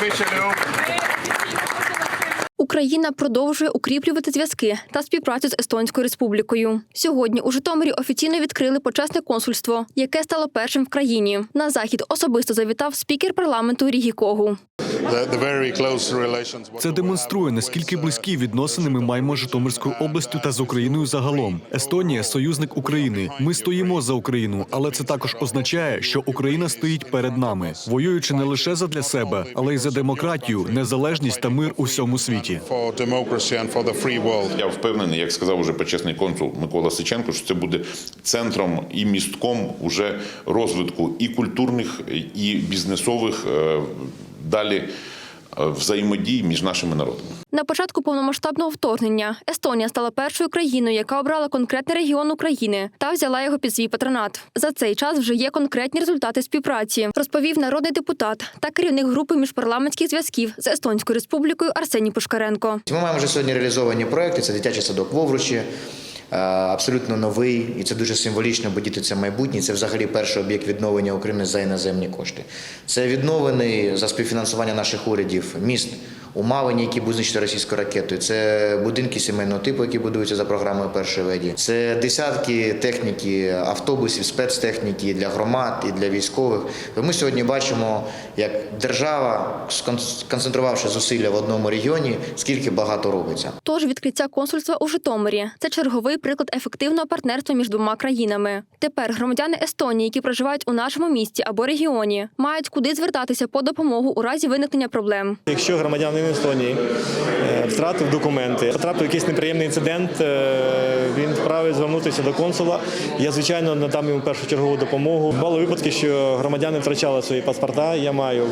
Кишелю. Україна продовжує укріплювати зв'язки та співпрацю з Естонською республікою. Сьогодні у Житомирі офіційно відкрили почесне консульство, яке стало першим в країні. На захід особисто завітав спікер парламенту Рігікогу. Це демонструє наскільки близькі відносини ми маємо з Житомирською областю та з Україною загалом. Естонія союзник України. Ми стоїмо за Україну, але це також означає, що Україна стоїть перед нами, воюючи не лише задля себе, але й за демократію, незалежність та мир у всьому світі. Я впевнений, як сказав уже почесний консул Микола Сиченко, що це буде центром і містком уже розвитку і культурних, і бізнесових е, далі е, взаємодій між нашими народами. На початку повномасштабного вторгнення Естонія стала першою країною, яка обрала конкретний регіон України та взяла його під свій патронат. За цей час вже є конкретні результати співпраці, розповів народний депутат та керівник групи міжпарламентських зв'язків з Естонською республікою Арсеній Пушкаренко. Ми маємо вже сьогодні реалізовані проекти. Це дитячий садок в Овручі, абсолютно новий, і це дуже символічно, бо діти це майбутнє. Це взагалі перший об'єкт відновлення України за іноземні кошти. Це відновлений за співфінансування наших урядів міст. У Малині, які будуть знищені російською ракетою, це будинки сімейного типу, які будуються за програмою першої леді. Це десятки техніки, автобусів, спецтехніки для громад і для військових. Ми сьогодні бачимо, як держава, сконцентрувавши зусилля в одному регіоні, скільки багато робиться. Тож відкриття консульства у Житомирі це черговий приклад ефективного партнерства між двома країнами. Тепер громадяни Естонії, які проживають у нашому місті або регіоні, мають куди звертатися по допомогу у разі виникнення проблем. Якщо громадянин Естонії е, втратив документи, потрапив якийсь неприємний інцидент, е, він вправі звернутися до консула. Я звичайно надам йому першочергову допомогу. Бували випадки, що громадяни втрачали свої паспорта. Я маю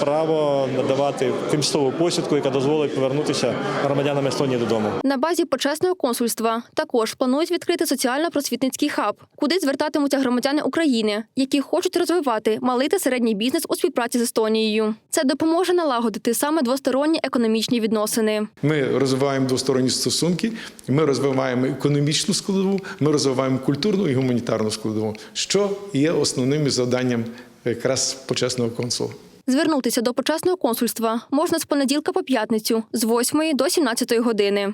право надавати тимчасову посвідку, яка дозволить повернутися громадянам Естонії додому. На базі почесного консульства також планують відкрити соціально-просвітницький хаб, куди звертатимуться громадяни України, які хочуть розвивати малий та середній бізнес у співпраці з Естонією. Це допоможе налагодити саме двосторонні економічні відносини. Ми розвиваємо двосторонні стосунки, ми розвиваємо економічну складову, ми розвиваємо культурну і гуманітарну складову, що є основним завданням якраз почесного консула. Звернутися до почесного консульства можна з понеділка по п'ятницю з 8 до 17 години.